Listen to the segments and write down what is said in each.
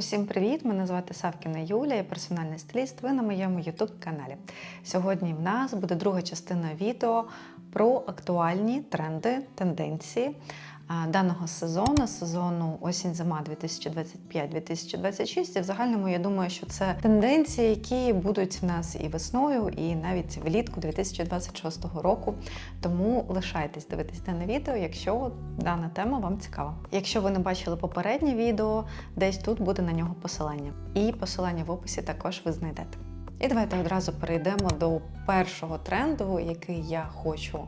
Усім привіт! Мене звати Савкіна Юля, я персональний стиліст. Ви на моєму youtube каналі. Сьогодні в нас буде друга частина відео про актуальні тренди, тенденції даного сезону, сезону осінь-зима 2025-2026. І в загальному я думаю, що це тенденції, які будуть в нас і весною, і навіть влітку 2026 року. Тому лишайтесь дивитись дане відео, якщо дана тема вам цікава. Якщо ви не бачили попереднє відео, десь тут буде на нього посилання. І посилання в описі також ви знайдете. І давайте одразу перейдемо до першого тренду, який я хочу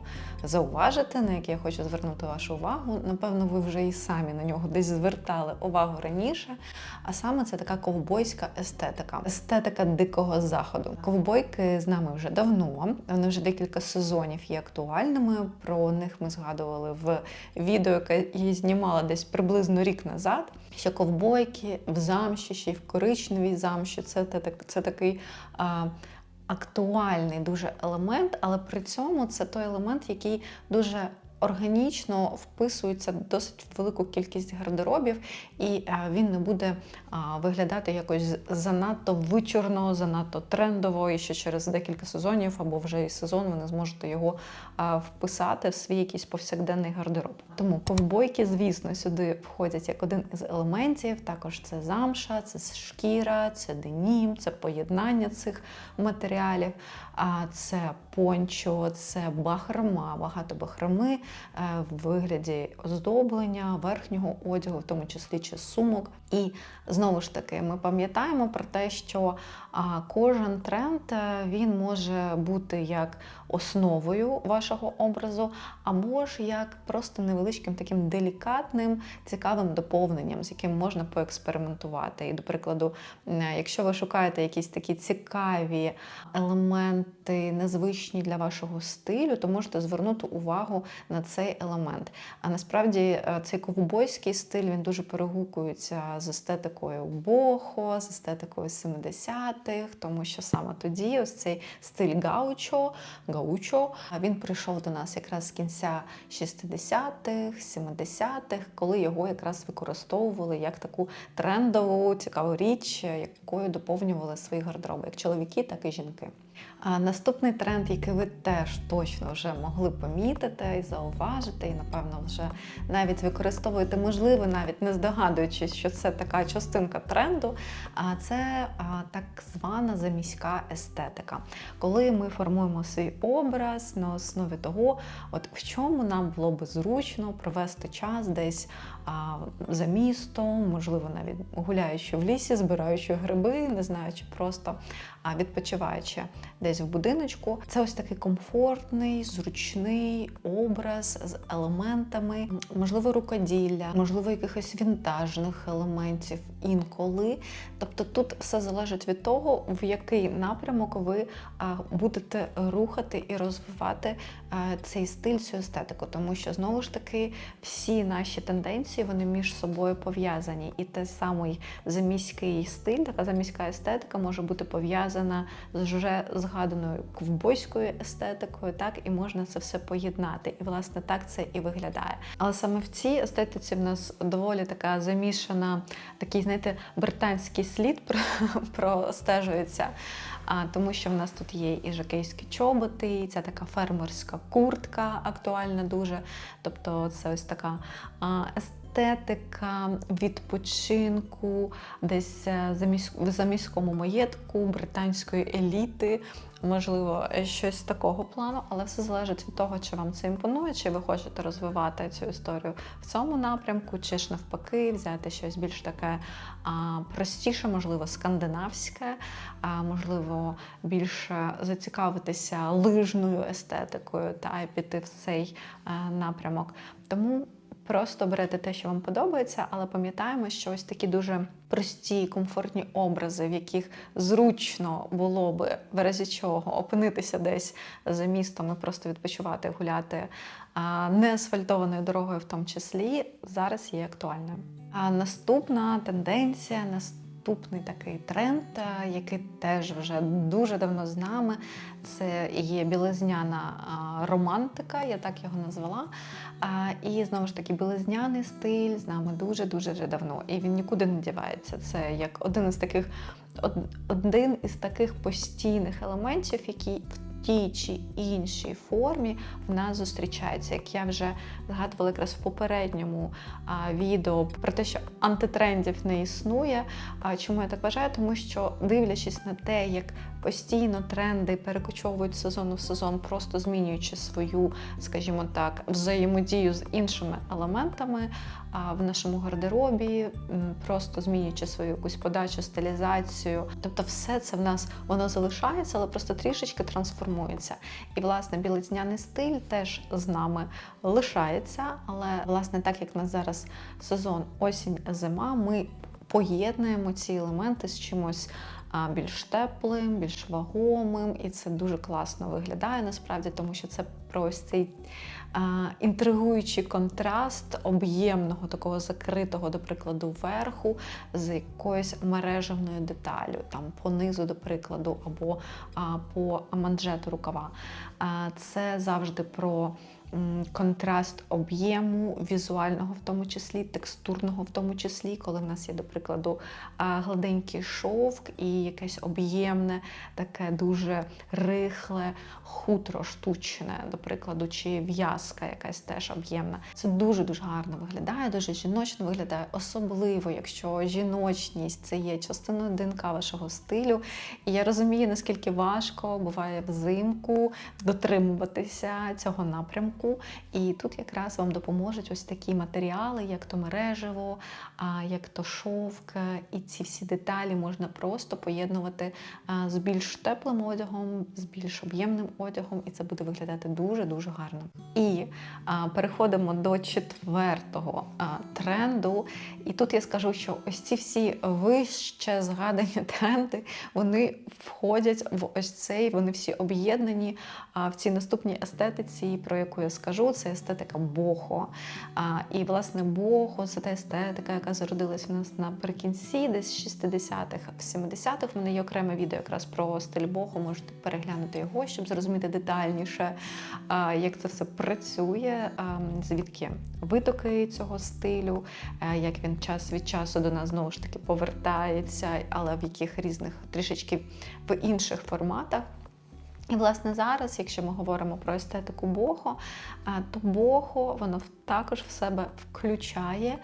зауважити, на який я хочу звернути вашу увагу. Напевно, ви вже і самі на нього десь звертали увагу раніше. А саме це така ковбойська естетика, естетика дикого заходу. Ковбойки з нами вже давно, вони вже декілька сезонів є актуальними. Про них ми згадували в відео, яке я знімала десь приблизно рік назад. Що ковбойки в замші, ще й в коричневій замші, це, це, це такий актуальний дуже елемент, але при цьому це той елемент, який дуже органічно вписується досить велику кількість гардеробів, і він не буде виглядати якось занадто вичурно, занадто трендово, і що через декілька сезонів або вже і сезон ви не зможете його вписати в свій якийсь повсякденний гардероб. Тому ковбойки, звісно, сюди входять як один із елементів. Також це замша, це шкіра, це денім, це поєднання цих матеріалів, а це пончо, це бахрома, багато бахроми е, в вигляді оздоблення, верхнього одягу, в тому числі чи сумок. І знову ж таки, ми пам'ятаємо про те, що кожен тренд е, він може бути як основою вашого образу, або ж як просто невеличким таким делікатним, цікавим доповненням, з яким можна поекспериментувати. І, до прикладу, е, якщо ви шукаєте якісь такі цікаві елементи, незвичні для вашого стилю, то можете звернути увагу на цей елемент. А насправді е, цей ковбойський стиль він дуже перегукується з естетикою бохо, з естетикою 70-х, тому що саме тоді ось цей стиль гаучо, гаучо, він прийшов до нас якраз з кінця 60-х, 70-х, коли його якраз використовували як таку трендову, цікаву річ, якою доповнювали свої гардероби, як чоловіки, так і жінки. А наступний тренд, який ви теж точно вже могли помітити і зауважити, і, напевно, вже навіть використовуєте, можливо, навіть не здогадуючись, що це така частинка тренду, а це так звана заміська естетика. Коли ми формуємо свій образ на основі того, от в чому нам було би зручно провести час десь а, за містом, можливо, навіть гуляючи в лісі, збираючи гриби, не знаю, чи просто відпочиваючи десь в будиночку. Це ось такий комфортний, зручний образ з елементами, можливо, рукоділля, можливо, якихось вінтажних елементів інколи. Тобто тут все залежить від того, в який напрямок ви будете рухати і розвивати цей стиль, цю естетику, тому що знову ж таки всі наші тенденції вони між собою пов'язані. І те самий заміський стиль, така заміська естетика може бути пов'язана з вже згаданою ковбойською естетикою, так і можна це все поєднати. І власне так це і виглядає. Але саме в цій естетиці в нас доволі така замішана, такий, знаєте, британський слід простежується. Тому що в нас тут є і жакейські чоботи, і ця така фермерська куртка актуальна дуже. Тобто це ось така естетика відпочинку, десь е, в заміському маєтку британської еліти. Можливо, щось такого плану, але все залежить від того, чи вам це імпонує, чи ви хочете розвивати цю історію в цьому напрямку, чи ж навпаки, взяти щось більш таке а, простіше, можливо, скандинавське, можливо, більше зацікавитися лижною естетикою та піти в цей напрямок. Тому. Просто берете те, що вам подобається, але пам'ятаємо, що ось такі дуже прості, комфортні образи, в яких зручно було би в разі чого опинитися десь за містом і просто відпочивати, гуляти не асфальтованою дорогою, в тому числі, зараз є актуальною. А наступна тенденція, наступний такий тренд, е, який теж вже дуже давно з нами. Це є білизняна романтика, я так його назвала. І знову ж таки, білизняний стиль з нами дуже дуже вже давно. І він нікуди не дівається. Це як один із таких один із таких постійних елементів, який в тій чи іншій формі в нас зустрічаються. Як я вже згадувала якраз в попередньому а, відео про те, що антитрендів не існує. А чому я так вважаю? Тому що дивлячись на те, як постійно тренди перекочовують сезону в сезон, просто змінюючи свою, скажімо так, взаємодію з іншими елементами в нашому гардеробі, просто змінюючи свою якусь подачу, стилізацію. Тобто, все це в нас воно залишається, але просто трішечки трансформується. І власне білизняний стиль теж з нами лишається. Але власне, так як нас зараз сезон осінь-зима, ми поєднуємо ці елементи з чимось більш теплим, більш вагомим, і це дуже класно виглядає насправді, тому що це про ось цей інтригуючий контраст об'ємного такого закритого, до прикладу, верху з якоюсь мережевною деталю, там по низу, до прикладу, або по манжету рукава. Це завжди про контраст об'єму, візуального в тому числі, текстурного в тому числі, коли в нас є, до прикладу, гладенький шовк і якесь об'ємне, таке дуже рихле, хутро штучне, до прикладу, чи в'язка якась теж об'ємна. Це дуже-дуже гарно виглядає, дуже жіночно виглядає, особливо, якщо жіночність це є частиною ДНК вашого стилю. І я розумію, наскільки важко буває взимку дотримуватися цього напрямку. І тут якраз вам допоможуть ось такі матеріали, як то мережево, як то шовк. І ці всі деталі можна просто поєднувати з більш теплим одягом, з більш об'ємним одягом, і це буде виглядати дуже-дуже гарно. І переходимо до четвертого тренду. І тут я скажу, що ось ці всі вище згадані тренди, вони входять в ось цей, вони всі об'єднані в цій наступній естетиці, про яку я скажу, це естетика бохо. А, і власне бохо це та естетика, яка зародилась в нас наприкінці, десь 60-х, в 70-х. В мене є окреме відео якраз про стиль бохо. Можете переглянути його, щоб зрозуміти детальніше, а, як це все працює, а, звідки витоки цього стилю, а, як він час від часу до нас знову ж таки повертається, але в яких різних трішечки в інших форматах. І, власне, зараз, якщо ми говоримо про естетику бохо, то бохо воно також в себе включає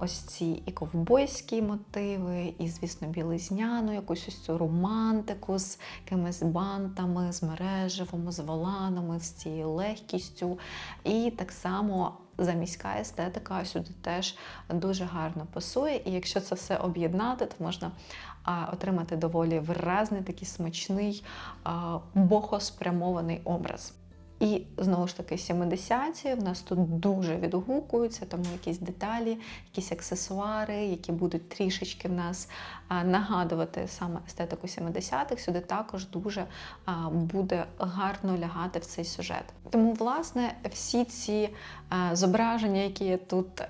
ось ці і ковбойські мотиви, і, звісно, білизняну, якусь ось цю романтику з якимись бантами, з мережевими, з воланами, з цією легкістю. І так само заміська естетика сюди теж дуже гарно пасує. І якщо це все об'єднати, то можна отримати доволі виразний, такий смачний, а, бохоспрямований образ. І знову ж таки, 70-ті в нас тут дуже відгукуються, тому якісь деталі, якісь аксесуари, які будуть трішечки в нас нагадувати саме естетику 70-х, сюди також дуже буде гарно лягати в цей сюжет. Тому, власне, всі ці зображення, які я тут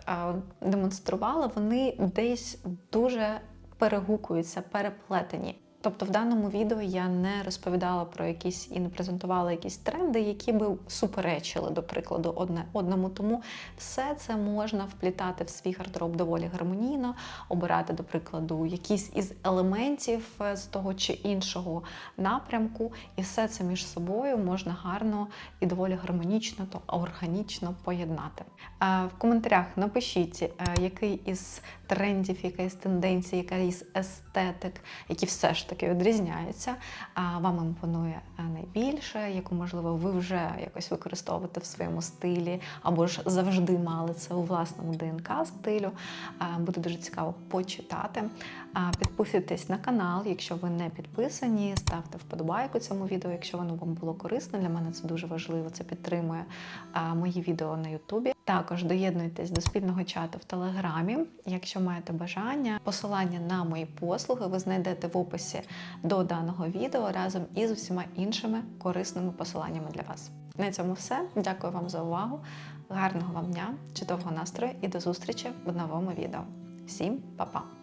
демонструвала, вони десь дуже перегукуються, переплетені. Тобто в даному відео я не розповідала про якісь і не презентувала якісь тренди, які би суперечили, до прикладу, одне одному. Тому все це можна вплітати в свій гардероб доволі гармонійно, обирати, до прикладу, якісь із елементів е, з того чи іншого напрямку, і все це між собою можна гарно і доволі гармонічно та органічно поєднати. Е, В коментарях напишіть, е, який із трендів, яка із тенденцій, яка із естетик, які все ж таки відрізняються, а вам імпонує найбільше, яку, можливо, ви вже якось використовуєте в своєму стилі, або ж завжди мали це у власному ДНК стилю. Е, Буде дуже цікаво почитати. Підписуйтесь на канал, якщо ви не підписані, ставте вподобайку цьому відео, якщо воно вам було корисно. Для мене це дуже важливо. Це підтримує мої відео на Ютубі. Також доєднуйтесь до спільного чату в Телеграмі. Якщо маєте бажання, посилання на мої послуги ви знайдете в описі до даного відео разом із усіма іншими корисними посиланнями для вас. На цьому все. Дякую вам за увагу. Гарного вам дня, чудового настрою і до зустрічі в новому відео. Всім па-па!